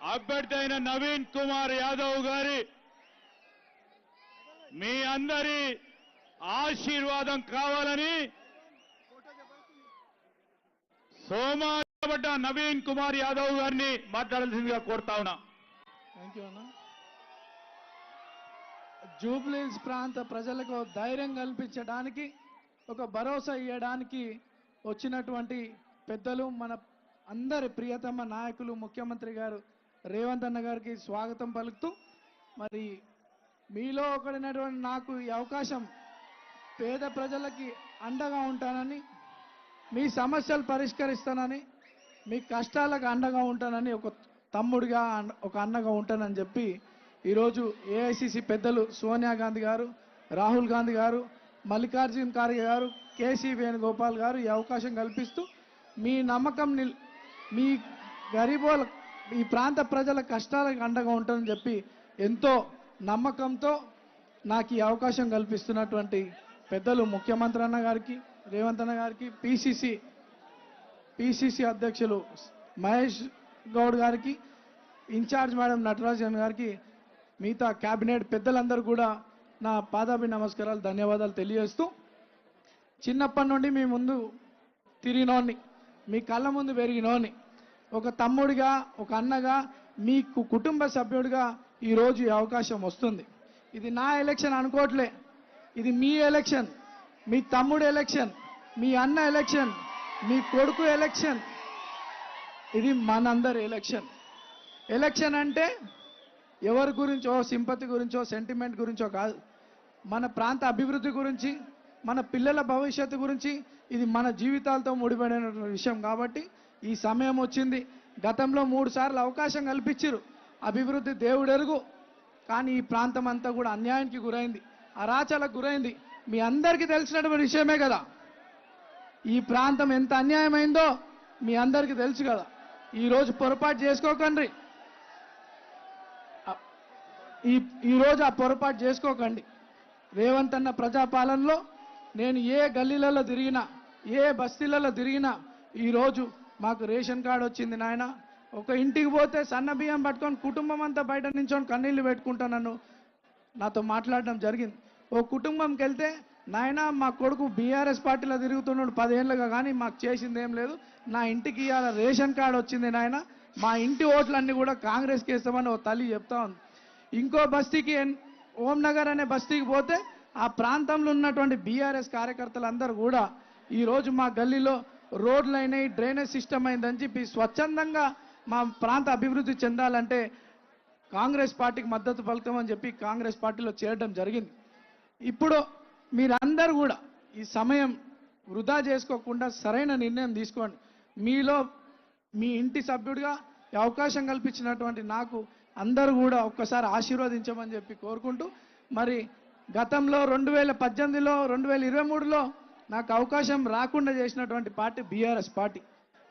అభ్యర్థి అయిన నవీన్ కుమార్ యాదవ్ గారి మీ అందరి ఆశీర్వాదం కావాలని సోమాపడ్డ నవీన్ కుమార్ యాదవ్ గారిని మాట్లాడాల్సిందిగా కోరుతా ఉన్నా. థ్యాంక్ యూ అన్న. జూబ్లీస్ ప్రాంత ప్రజలకు ధైర్యం కల్పించడానికి ఒక భరోసా ఇవ్వడానికి వచ్చినటువంటి పెద్దలు మన అందరి ప్రియతమ నాయకులు ముఖ్యమంత్రి గారు రేవంత్ అన్న గారికి స్వాగతం పలుకుతూ మరి మీలో ఒకడైనటువంటి నాకు ఈ అవకాశం పేద ప్రజలకి అండగా ఉంటానని మీ సమస్యలు పరిష్కరిస్తానని మీ కష్టాలకు అండగా ఉంటానని ఒక తమ్ముడిగా ఒక అన్నగా ఉంటానని చెప్పి ఈరోజు ఏఐసిసి పెద్దలు సోనియా గాంధీ గారు రాహుల్ గాంధీ గారు మల్లికార్జున్ ఖార్గే గారు కేసీ వేణుగోపాల్ గారు ఈ అవకాశం కల్పిస్తూ మీ నమ్మకం మీ గరీబోల ఈ ప్రాంత ప్రజల కష్టాలకు అండగా ఉంటానని చెప్పి ఎంతో నమ్మకంతో నాకు ఈ అవకాశం కల్పిస్తున్నటువంటి పెద్దలు ముఖ్యమంత్రి అన్న గారికి రేవంత్ అన్న గారికి పిసిసి పిసిసి అధ్యక్షులు మహేష్ గౌడ్ గారికి ఇన్ఛార్జ్ మేడం నటరాజన్ గారికి మిగతా క్యాబినెట్ పెద్దలందరూ కూడా నా పాదాభి నమస్కారాలు ధన్యవాదాలు తెలియజేస్తూ చిన్నప్పటి నుండి మీ ముందు తిరిగినోని మీ కళ్ళ ముందు పెరిగినోని ఒక తమ్ముడిగా ఒక అన్నగా మీకు కుటుంబ సభ్యుడిగా ఈరోజు ఈ అవకాశం వస్తుంది. ఇది నా ఎలక్షన్ అనుకోవట్లే. ఇది మీ ఎలక్షన్ మీ తమ్ముడు ఎలక్షన్ మీ అన్న ఎలక్షన్ మీ కొడుకు ఎలక్షన్. ఇది మనందరి ఎలక్షన్. ఎలక్షన్ అంటే ఎవరి గురించో సింపతి గురించో సెంటిమెంట్ గురించో కాదు. మన ప్రాంత అభివృద్ధి గురించి మన పిల్లల భవిష్యత్తు గురించి ఇది మన జీవితాలతో ముడిపడిన విషయం కాబట్టి ఈ సమయం వచ్చింది. గతంలో మూడు సార్లు అవకాశం కల్పించారు. అభివృద్ధి దేవుడెరుగు. కానీ ఈ ప్రాంతం అంతా కూడా అన్యాయానికి గురైంది. అరాచలకు గురైంది. మీ అందరికీ తెలిసినటువంటి విషయమే కదా. ఈ ప్రాంతం ఎంత అన్యాయమైందో మీ అందరికీ తెలుసు కదా. ఈరోజు పొరపాటు చేసుకోకండి. ఈ ఈరోజు ఆ పొరపాటు చేసుకోకండి. రేవంత్ అన్న ప్రజాపాలనలో నేను ఏ గల్లీలలో తిరిగినా ఏ బస్తీలలో తిరిగినా ఈరోజు మాకు రేషన్ కార్డు వచ్చింది నాయన. ఒక ఇంటికి పోతే సన్న బియ్యం పట్టుకొని కుటుంబం అంతా బయట నించొని కన్నీళ్ళు పెట్టుకుంటా నన్ను. నాతో మాట్లాడడం జరిగింది. ఓ కుటుంబంకి వెళ్తే నాయన మా కొడుకు బీఆర్ఎస్ పార్టీలో తిరుగుతున్నాడు పదేళ్ళుగా కానీ మాకు చేసింది ఏం లేదు. నా ఇంటికి ఇవాళ రేషన్ కార్డు వచ్చింది నాయన. మా ఇంటి ఓట్లన్నీ కూడా కాంగ్రెస్కి వేస్తామని ఓ తల్లి చెప్తా ఉంది. ఇంకో బస్తీకి ఓంనగర్ ఓం నగర్ అనే బస్తీకి పోతే ఆ ప్రాంతంలో ఉన్నటువంటి బీఆర్ఎస్ కార్యకర్తలందరూ కూడా ఈరోజు మా గల్లీలో రోడ్లు అయినాయి డ్రైనేజ్ సిస్టమ్ అయిందని చెప్పి స్వచ్ఛందంగా మా ప్రాంత అభివృద్ధి చెందాలంటే కాంగ్రెస్ పార్టీకి మద్దతు పలుకుతామని చెప్పి కాంగ్రెస్ పార్టీలో చేరడం జరిగింది. ఇప్పుడు మీరందరూ కూడా ఈ సమయం వృధా చేసుకోకుండా సరైన నిర్ణయం తీసుకోండి. మీలో మీ ఇంటి సభ్యుడిగా అవకాశం కల్పించినటువంటి నాకు అందరూ కూడా ఒక్కసారి ఆశీర్వదించమని చెప్పి కోరుకుంటూ మరి గతంలో రెండు వేల పద్దెనిమిదిలో రెండు వేల ఇరవై మూడులో నాకు అవకాశం రాకుండా చేసినటువంటి పార్టీ బీఆర్ఎస్ పార్టీ.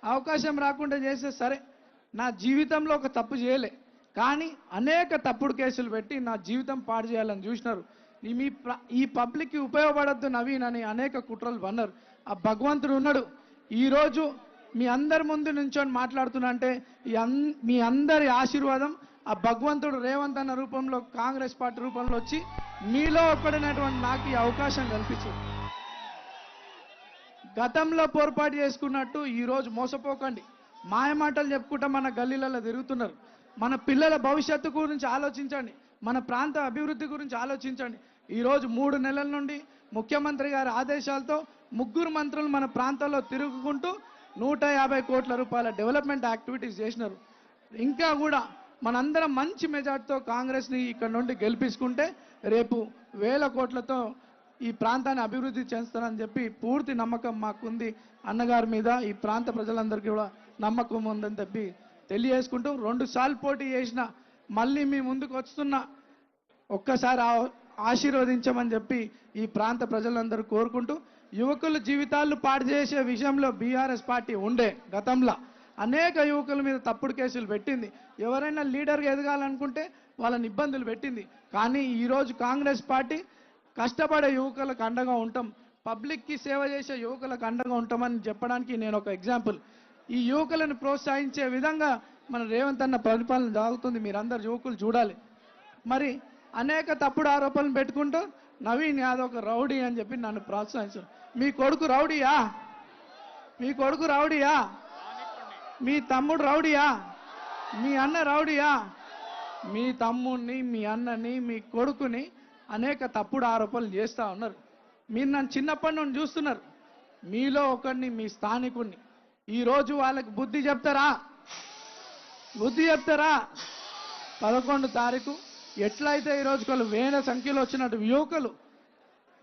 అవకాశం రాకుండా చేస్తే సరే నా జీవితంలో ఒక తప్పు చేయలే. కానీ అనేక తప్పుడు కేసులు పెట్టి నా జీవితం పాడు చేయాలని చూసినారు. ఈ మీ ఈ పబ్లిక్కి ఉపయోగపడద్దు నవీన్ అని అనేక కుట్రలు వన్నారు ఆ భగవంతుడు ఉన్నాడు. ఈరోజు మీ అందరి ముందు నుంచొని మాట్లాడుతున్నా అంటే మీ అందరి ఆశీర్వాదం ఆ భగవంతుడు రేవంత్ అన్న రూపంలో కాంగ్రెస్ పార్టీ రూపంలో వచ్చి మీలో ఒక్కడైనటువంటి నాకు ఈ అవకాశం కల్పించింది. గతంలో పొరపాటు చేసుకున్నట్టు ఈరోజు మోసపోకండి. మాయమాటలు చెప్పుకుంటా మన గల్లీలలో తిరుగుతున్నారు. మన పిల్లల భవిష్యత్తు గురించి ఆలోచించండి. మన ప్రాంత అభివృద్ధి గురించి ఆలోచించండి. ఈరోజు మూడు నెలల నుండి ముఖ్యమంత్రి గారి ఆదేశాలతో ముగ్గురు మంత్రులు మన ప్రాంతంలో తిరుగుకుంటూ నూట యాభై కోట్ల రూపాయల డెవలప్మెంట్ యాక్టివిటీస్ చేసినారు. ఇంకా కూడా మనందరం మంచి మెజార్టీతో కాంగ్రెస్ని ఇక్కడ నుండి గెలిపించుకుంటే రేపు వేల కోట్లతో ఈ ప్రాంతాన్ని అభివృద్ధి చేస్తానని చెప్పి పూర్తి నమ్మకం మాకుంది. అన్నగారి మీద ఈ ప్రాంత ప్రజలందరికీ కూడా నమ్మకం ఉందని చెప్పి తెలియజేసుకుంటూ రెండు సార్లు పోటీ చేసిన మళ్ళీ మీ ముందుకు వస్తున్న ఒక్కసారి ఆశీర్వదించమని చెప్పి ఈ ప్రాంత ప్రజలందరూ కోరుకుంటూ యువకుల జీవితాలు పాడు చేసే విషయంలో బీఆర్ఎస్ పార్టీ ఉండే గతంలో అనేక యువకుల మీద తప్పుడు కేసులు పెట్టింది. ఎవరైనా లీడర్గా ఎదగాలనుకుంటే వాళ్ళని ఇబ్బందులు పెట్టింది. కానీ ఈరోజు కాంగ్రెస్ పార్టీ కష్టపడే యువకులకు అండగా ఉంటాం. పబ్లిక్కి సేవ చేసే యువకులకు అండగా ఉంటామని చెప్పడానికి నేను ఒక ఎగ్జాంపుల్. ఈ యువకులను ప్రోత్సహించే విధంగా మన రేవంత్ అన్న పరిపాలన సాగుతుంది మీరందరు యువకులు చూడాలి. మరి అనేక తప్పుడు ఆరోపణలు పెట్టుకుంటూ నవీన్ యాదవ్ ఒక రౌడీ అని చెప్పి నన్ను ప్రోత్సహించారు. మీ కొడుకు రౌడీయా? మీ కొడుకు రౌడీయా? మీ తమ్ముడు రౌడీయా? మీ అన్న రౌడీయా? మీ తమ్ముడిని మీ అన్నని మీ కొడుకుని అనేక తప్పుడు ఆరోపణలు చేస్తూ ఉన్నారు. మీరు నన్ను చిన్నప్పటి నుండి చూస్తున్నారు. మీలో ఒకరిని మీ స్థానికుడిని ఈరోజు వాళ్ళకి బుద్ధి చెప్తారా? బుద్ధి చెప్తారా? పదకొండు తారీఖు. ఎట్లయితే ఈరోజు వాళ్ళు వేల సంఖ్యలో వచ్చినట్టు యువకులు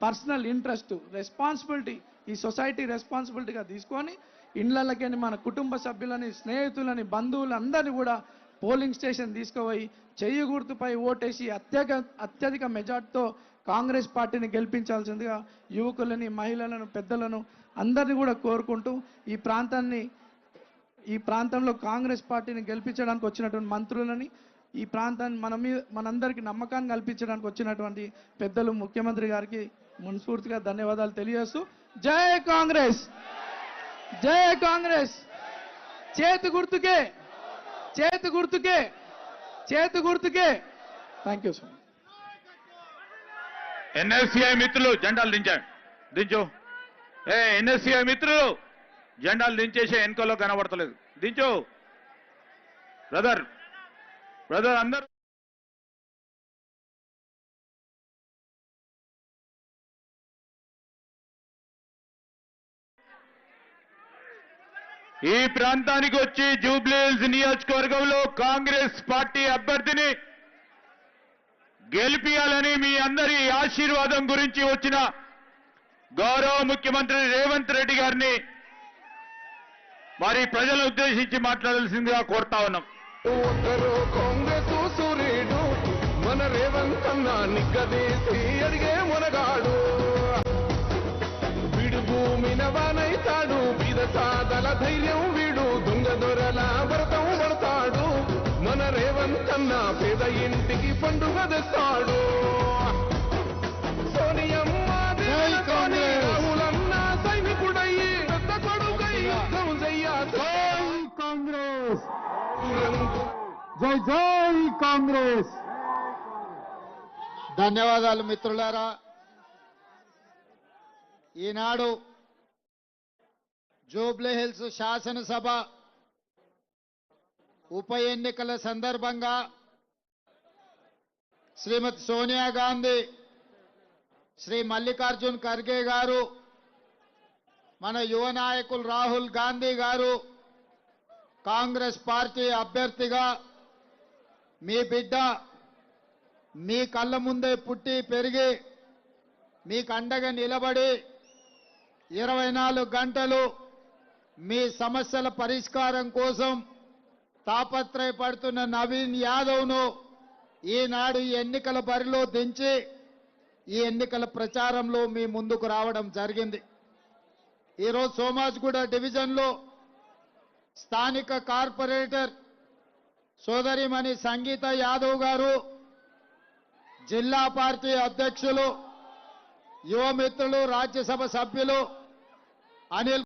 పర్సనల్ ఇంట్రెస్ట్ రెస్పాన్సిబిలిటీ ఈ సొసైటీ రెస్పాన్సిబిలిటీగా తీసుకొని ఇండ్లకి మన కుటుంబ సభ్యులని స్నేహితులని బంధువులు అందరినీ కూడా పోలింగ్ స్టేషన్ తీసుకుపోయి చెయ్యి గుర్తుపై ఓటేసి అత్యధిక అత్యధిక మెజార్టీతో కాంగ్రెస్ పార్టీని గెలిపించాల్సిందిగా యువకులని మహిళలను పెద్దలను అందరినీ కూడా కోరుకుంటూ ఈ ప్రాంతాన్ని ఈ ప్రాంతంలో కాంగ్రెస్ పార్టీని గెలిపించడానికి వచ్చినటువంటి మంత్రులని ఈ ప్రాంతాన్ని మన మీద మనందరికీ నమ్మకాన్ని కల్పించడానికి వచ్చినటువంటి పెద్దలు ముఖ్యమంత్రి గారికి మనస్ఫూర్తిగా ధన్యవాదాలు తెలియజేస్తూ జై కాంగ్రెస్! జై కాంగ్రెస్! చేతి గుర్తుకే! చేతి గుర్తుకే చేతి గుర్తుకే. థ్యాంక్ యూ సార్ ఎన్ఎస్సిఐ మిత్రులు జెండాలు దించండి దించు. ఏ ఎన్ఎస్సిఐ మిత్రులు జెండాలు దించేసే ఎన్నికల్లో కనబడతలేదు. దించు. బ్రదర్ బ్రదర్ అందరు ఈ ప్రాంతానికి వచ్చి జూబ్లీహిల్స్ నియోజకవర్గంలో కాంగ్రెస్ పార్టీ అభ్యర్థిని గెలిపియాలని మీ అందరి ఆశీర్వాదం గురించి వచ్చిన గౌరవ ముఖ్యమంత్రి రేవంత్ రెడ్డి గారిని మరి ప్రజలను ఉద్దేశించి మాట్లాడాల్సిందిగా కోరుతా ఉన్నాం. మన రేవంత్ అన్న నిగ్గదీసి అడిగే మునగాడు. వీడు సాదల ధైర్యం వీడు దొంగ దొరల భరతం పడతాడు. మన రేవంత్ అన్న పేద ఇంటికి పండుగ తెస్తాడు జై జై కాంగ్రెస్. ధన్యవాదాలు మిత్రులారా. ఈనాడు జూబ్లీ హిల్స్ శాసనసభ ఉప ఎన్నికల సందర్భంగా శ్రీమతి సోనియా గాంధీ శ్రీ మల్లికార్జున్ ఖర్గే గారు మన యువ నాయకులు రాహుల్ గాంధీ గారు కాంగ్రెస్ పార్టీ అభ్యర్థిగా మీ బిడ్డ మీ కళ్ళ ముందే పుట్టి పెరిగి మీకు అండగా నిలబడి ఇరవై నాలుగు గంటలు మీ సమస్యల పరిష్కారం కోసం తాపత్రయపడుతున్న నవీన్ యాదవ్ను ఈనాడు ఈ ఎన్నికల బరిలో దించి ఈ ఎన్నికల ప్రచారంలో మీ ముందుకు రావడం జరిగింది. ఈరోజు సోమాజ్గూడ డివిజన్లో స్థానిక కార్పొరేటర్ సోదరిమణి సంగీత యాదవ్ గారు జిల్లా పార్టీ అధ్యక్షులు యువమిత్రులు రాజ్యసభ సభ్యులు అనిల్